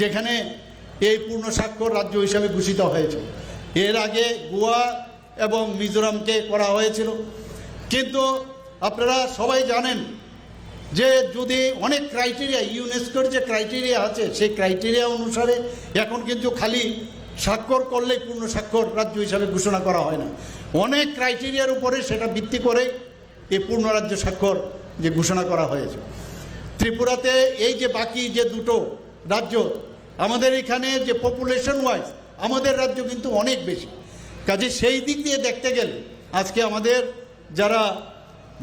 যেখানে এই পূর্ণ স্বাক্ষর রাজ্য হিসাবে ঘোষিত হয়েছে। এর আগে গোয়া এবং মিজোরামকে করা হয়েছিল। কিন্তু আপনারা সবাই জানেন যে যদি অনেক ক্রাইটেরিয়া ইউনেস্কোর যে ক্রাইটেরিয়া আছে, সেই ক্রাইটেরিয়া অনুসারে এখন কিন্তু খালি স্বাক্ষর করলেই পূর্ণ স্বাক্ষর রাজ্য হিসাবে ঘোষণা করা হয় না। অনেক ক্রাইটেরিয়ার উপরে সেটা ভিত্তি করে এই পূর্ণ রাজ্য স্বাক্ষর যে ঘোষণা করা হয়েছে। ত্রিপুরাতে এই যে বাকি যে দুটো রাজ্য, আমাদের এখানে যে পপুলেশন ওয়াইজ আমাদের রাজ্য কিন্তু অনেক বেশি। কাজে সেই দিক দিয়ে দেখতে গেলে, আজকে আমাদের যারা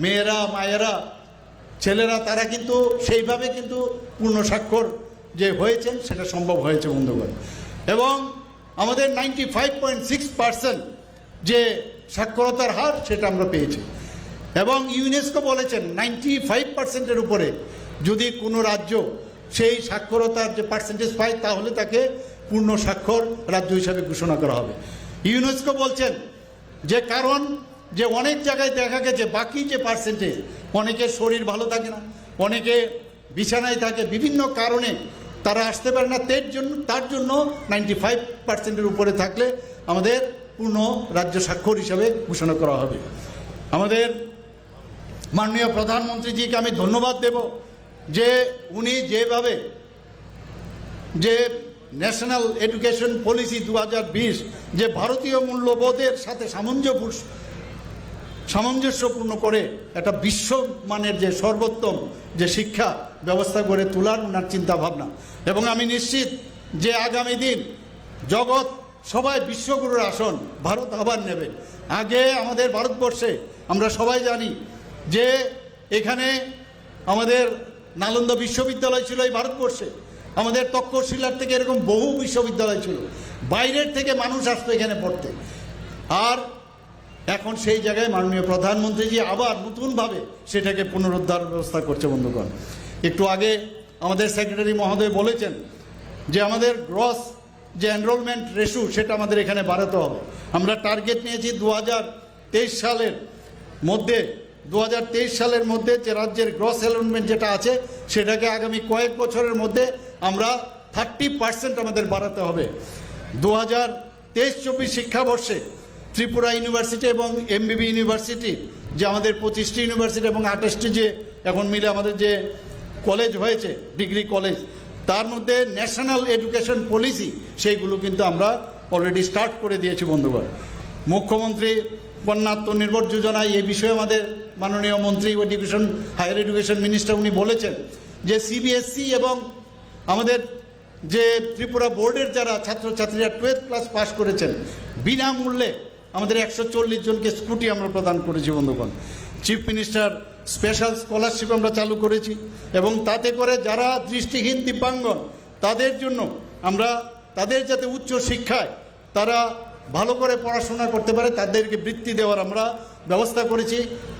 মেয়েরা, মায়েরা, ছেলেরা, তারা কিন্তু সেইভাবে কিন্তু পূর্ণ স্বাক্ষর যে হয়েছেন, সেটা সম্ভব হয়েছে বন্ধুগণ এবং আমাদের ninety five point six percent যে সাক্ষরতার হার, সেটা আমরা পেয়েছি। এবং ইউনেস্কো বলেছেন নাইনটি ফাইভ পার্সেন্টের উপরে যদি কোনো রাজ্য সেই সাক্ষরতার যে পার্সেন্টেজ পায়, তাহলে তাকে পূর্ণ স্বাক্ষর রাজ্য হিসাবে ঘোষণা করা হবে। ইউনেস্কো বলছেন যে কারণ যে অনেক জায়গায় দেখা গেছে, বাকি যে পার্সেন্টেজ অনেকের শরীর ভালো থাকে না, অনেকে বিছানায় থাকে, বিভিন্ন কারণে তারা আসতে পারে না, তার জন্য তার জন্য নাইনটি ফাইভ পার্সেন্টের উপরে থাকলে আমাদের পূর্ণ রাজ্য স্বাক্ষর হিসাবে ঘোষণা করা হবে। আমাদের মাননীয় প্রধানমন্ত্রীজিকে আমি ধন্যবাদ দেব। যে উনি যেভাবে যে ন্যাশনাল এডুকেশন পলিসি দু হাজার বিশ যে ভারতীয় মূল্যবোধের সাথে সামঞ্জস্য সামঞ্জস্যপূর্ণ করে একটা বিশ্বমানের যে সর্বোত্তম যে শিক্ষা ব্যবস্থা করে তোলার ওনার চিন্তা ভাবনা এবং আমি নিশ্চিত যে আগামী দিন জগৎ সবাই বিশ্বগুরুর আসন, ভারত আবার নেবে। আগে আমাদের ভারতবর্ষে আমরা সবাই জানি যে এখানে আমাদের নালন্দা বিশ্ববিদ্যালয় ছিল এই ভারতবর্ষে। আমাদের তক্ষশিলার থেকে এরকম বহু বিশ্ববিদ্যালয় ছিল। বাইরের থেকে মানুষ আসতো এখানে পড়তে। আর এখন সেই জায়গায় মাননীয় প্রধানমন্ত্রীজি আবার নতুনভাবে সেটাকে পুনরুদ্ধার ব্যবস্থা করছে বন্ধুগণ। একটু আগে আমাদের সেক্রেটারি মহোদয় বলেছেন যে আমাদের গ্রস যে এনরোলমেন্ট রেশু সেটা আমাদের এখানে বাড়াতে হবে। আমরা টার্গেট নিয়েছি দু হাজার তেইশ সালের মধ্যে দু হাজার তেইশ সালের মধ্যে যে রাজ্যের গ্রস এনরোলমেন্ট যেটা আছে, সেটাকে আগামী কয়েক বছরের মধ্যে আমরা থার্টি পার্সেন্ট আমাদের বাড়াতে হবে। দু হাজার তেইশ চব্বিশ শিক্ষাবর্ষে ত্রিপুরা ইউনিভার্সিটি এবং এমবিবি ইউনিভার্সিটি যে আমাদের পঁচিশটি ইউনিভার্সিটি এবং আঠাশটি যে এখন মিলে আমাদের যে কলেজ হয়েছে, ডিগ্রি কলেজ, তার মধ্যে ন্যাশনাল এডুকেশন পলিসি, সেইগুলো কিন্তু আমরা অলরেডি স্টার্ট করে দিয়েছি বন্ধুগণ। মুখ্যমন্ত্রী কন্যাত্ম নির্ভর যোজনায় এই বিষয়ে আমাদের মাননীয় মন্ত্রী এডুকেশন, হায়ার এডুকেশন মিনিস্টার উনি বলেছেন যে সিবিএসসি এবং আমাদের যে ত্রিপুরা বোর্ডের যারা ছাত্রছাত্রীরা টুয়েলভ ক্লাস পাস করেছেন, বিনামূল্যে আমাদের একশো চল্লিশ জনকে স্কুটি আমরা প্রদান করেছি, বন্ধুগণ। চিফ মিনিস্টার স্পেশাল স্কলারশিপ আমরা চালু করেছি এবং তাতে করে যারা দৃষ্টিহীন দিব্যাঙ্গন, তাদের জন্য আমরা, তাদের যাতে উচ্চ শিক্ষায় তারা ভালো করে পড়াশোনা করতে পারে, তাদেরকে বৃত্তি দেওয়ার আমরা ব্যবস্থা করেছি।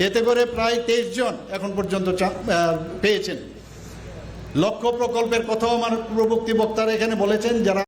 এতে করে প্রায় তেইশ জন এখন পর্যন্ত পেয়েছেন। লক্ষ্য প্রকল্পের কথাও আমার পূর্ববর্তী বক্তারা এখানে বলেছেন, যারা